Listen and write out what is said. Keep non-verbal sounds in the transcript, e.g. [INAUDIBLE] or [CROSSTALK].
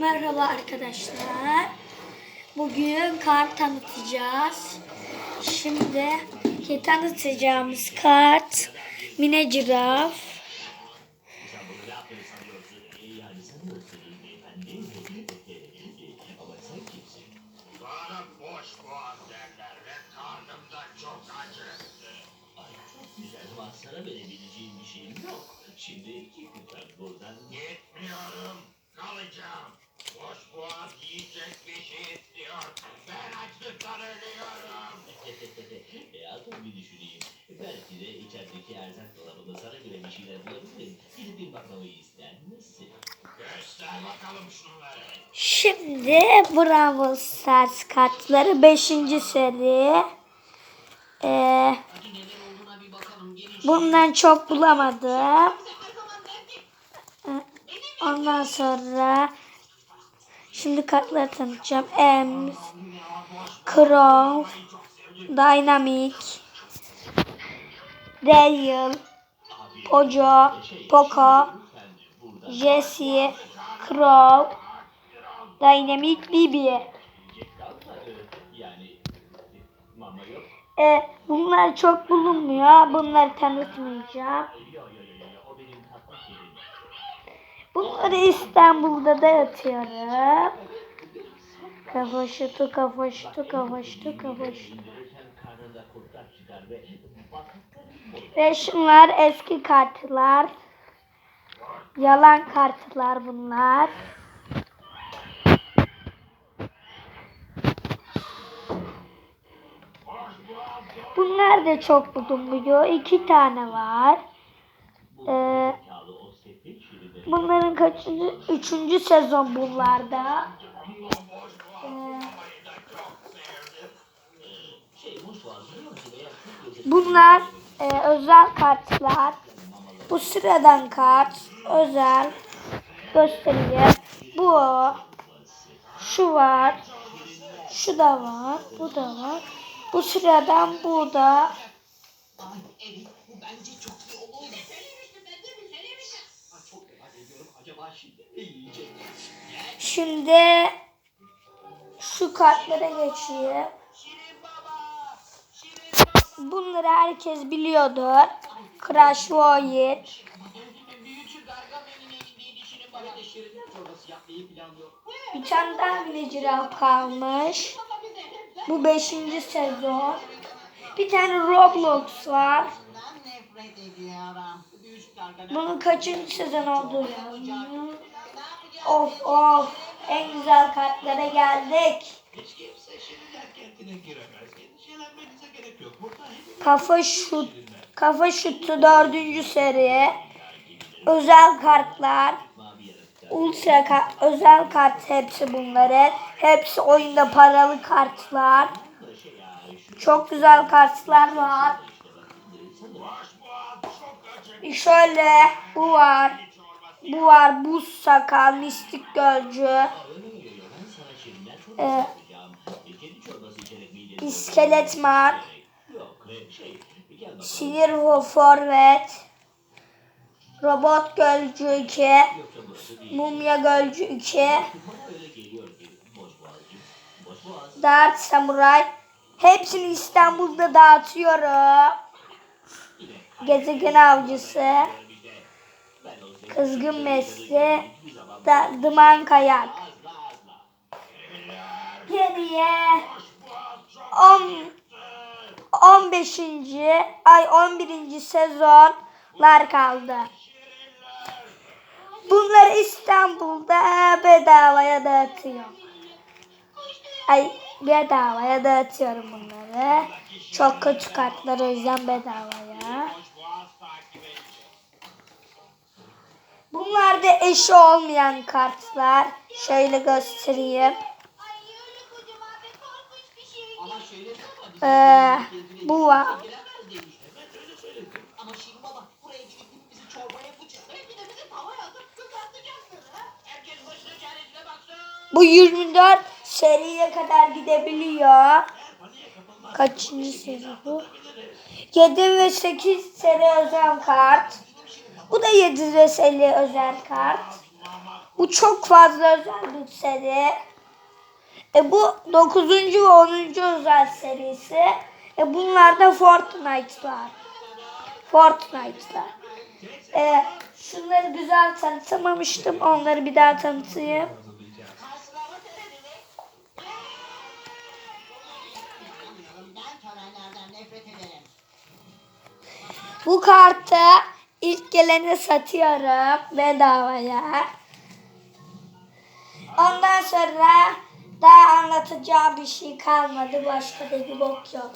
Merhaba arkadaşlar. Bugün kart tanıtacağız. Şimdi ki tanıtacağımız kart Mine Ciraf. Bana boş boğaz derler ve karnım da çok acı. Ay çok güzel ama sana verebileceğim bir şeyim yok. Şimdi iki lütfen buradan Gitmiyorum, kalacağım. Boş boğaz yiyecek bir şey istiyor. Ben açlıktan ölüyorum. [LAUGHS] e, atın bir düşüneyim. Belki de içerideki erzak dolabında sana göre bir şeyler bulabilirim. Gidip bir bakmayı ister misin? Göster bakalım şunları. Şimdi Bravo Stars kartları 5. seri. Ee, bundan çok bulamadım. Ondan sonra şimdi kartları tanıtacağım. Ems, Crow, Dynamic, Daniel, Ojo, Poco, Jesse, Crow, Dynamic, Bibi. E, bunlar çok bulunmuyor. Bunları tanıtmayacağım. Kafa şutu, kafa şutu. İndirirken karnında kurtlar çıkar ve şunlar eski kartlar. Yalan kartlar bunlar. Bunlar da çok bulunmuyor. İki tane var. Ee, bunların kaçıncı? Üçüncü sezon bunlarda. Ee, bunlar e, özel kartlar. Bu sıradan kart. Özel. Göstereyim. Bu. Şu var. Şu da var. Bu da var. Bu sıradan bu da. Ay evet bu bence çok iyi olur. Ay, çok merak ediyorum. Acaba şimdi şu kartlara baba. Bunları herkes biliyordur. Crash planlıyor. Bir tane daha Villager kalmış. Bu 5. sezon. Bir tane Roblox var. Bunun kaçıncı sezon olduğu yazmıyor. Of of. En güzel kartlara geldik. Kafa şut. Kafa şutu dördüncü seri. Özel kartlar. Ultra kart, özel kart hepsi bunların. Hepsi oyunda paralı kartlar. Çok güzel kartlar var. boş boğaz çok acı. Şöyle bu var. Bu var. Buz sakal, mistik gölcü. Ee, iskelet bakalım. sinir forvet, robot gölcü 2, Yoksa burası değil. mumya gölcü 2, Bana öyle geliyor ki boş boğazcım. Boş boğaz. dart samuray. Hepsini İstanbul'da dağıtıyorum. Gezegen avcısı, kızgın mesli, da, dıman kayak. Geriye 10 15. ay 11. sezonlar kaldı. Bunları İstanbul'da bedavaya dağıtıyor. Ay bedavaya dağıtıyorum bunları. Çok kötü kartlar o yüzden bedavaya. Da eşi olmayan kartlar. Şöyle göstereyim. Biz Ee, bu var. Bu 24 seriye kadar gidebiliyor. Kaçıncı seri bu? 7 ve 8 seri özel kart. Bu da 7 seri özel kart. Bu çok fazla özel bir seri. E bu 9. ve 10. özel serisi. E bunlar da Fortnite'lar. Fortnite'lar. E, şunları güzel tanıtamamıştım. Onları bir daha tanıtayım. Bu kartı ilk gelene satıyorum bedavaya. Ondan sonra daha anlatacağı bir şey kalmadı. Başka da bir bok yok.